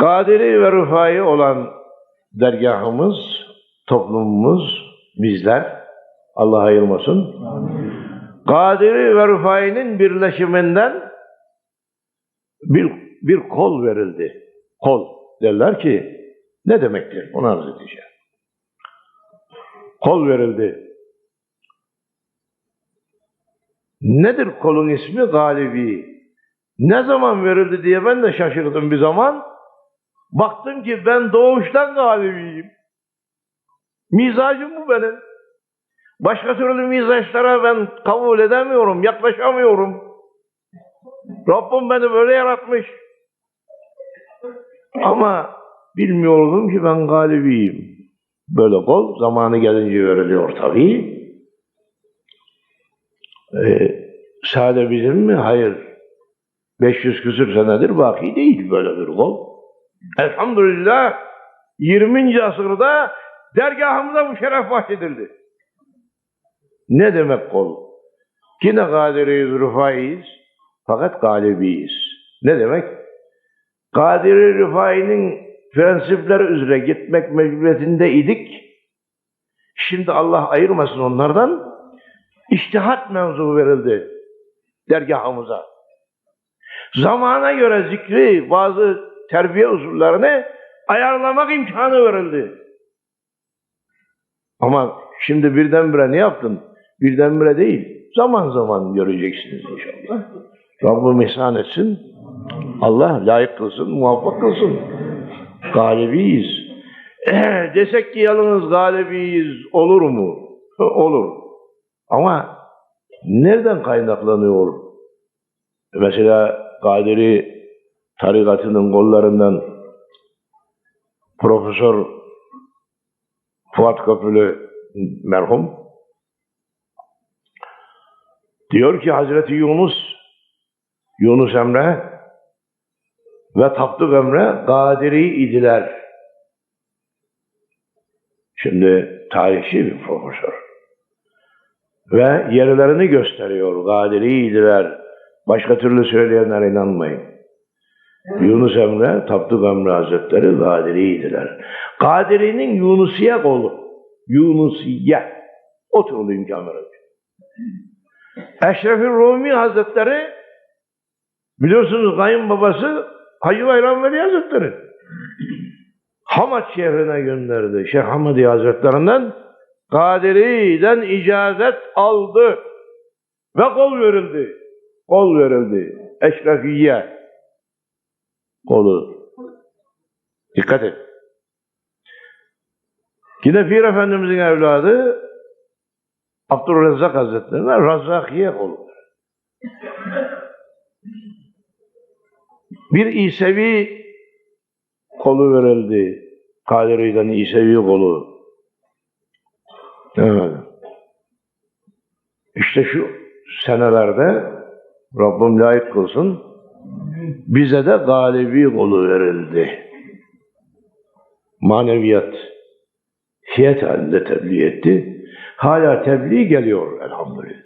Kadiri ve Rıfai olan dergahımız, toplumumuz, bizler, Allah ayırmasın. Kadiri ve Rıfai'nin birleşiminden bir, bir kol verildi. Kol derler ki ne demektir? Onu arz edeceğim. Kol verildi. Nedir kolun ismi? Galibi. Ne zaman verildi diye ben de şaşırdım bir zaman. Baktım ki ben doğuştan galibiyim. Mizacım bu benim. Başka türlü mizaçlara ben kabul edemiyorum, yaklaşamıyorum. Rabbim beni böyle yaratmış. Ama bilmiyordum ki ben galibiyim. Böyle kol zamanı gelince veriliyor tabii. Ee, sade bizim mi? Hayır. 500 küsür senedir baki değil böyle bir kol. Elhamdülillah 20. asırda dergahımıza bu şeref bahşedildi. Ne demek kol? Yine kadiriyiz, rufaiyiz fakat galibiyiz. Ne demek? Kadiri Rıfai'nin prensipleri üzere gitmek mecburiyetinde idik. Şimdi Allah ayırmasın onlardan. İçtihat mevzu verildi dergahımıza. Zamana göre zikri, bazı terbiye usullerini ayarlamak imkanı verildi. Ama şimdi birdenbire ne yaptın? Birdenbire değil. Zaman zaman göreceksiniz inşallah. Rabbim ihsan etsin. Allah layık kılsın, muvaffak kılsın. Galibiyiz. Desek ki yalnız galibiyiz olur mu? olur. Ama nereden kaynaklanıyor? Mesela Kadiri tarikatının kollarından Profesör Fuat Köprülü merhum diyor ki Hazreti Yunus Yunus Emre ve Tapduk Emre Kadiri idiler. Şimdi tarihçi bir profesör. Ve yerlerini gösteriyor. Kadiri idiler. Başka türlü söyleyenlere inanmayın. Yunus Emre, Tapduk Emre Hazretleri Kadiri'ydiler. Kadiri'nin Yunusiye kolu. Yunusiye. Oturuluyum kamerada. Eşref-i Rumi Hazretleri biliyorsunuz kayınbabası Hacı Bayram Veli Hazretleri. Hamaç şehrine gönderdi. Şeyh Hamadi Hazretlerinden Kadiri'den icazet aldı. Ve kol verildi. Kol verildi. Eşrefiye kolu. Dikkat et. Yine Pir Efendimizin evladı Abdurrezzak Hazretleri'ne Razzakiye kolu. Bir İsevi kolu verildi. Kadiri'den İsevi kolu. Evet. İşte şu senelerde Rabbim layık kılsın bize de galibi kolu verildi. Maneviyat fiyat halinde tebliğ etti. Hala tebliğ geliyor elhamdülillah.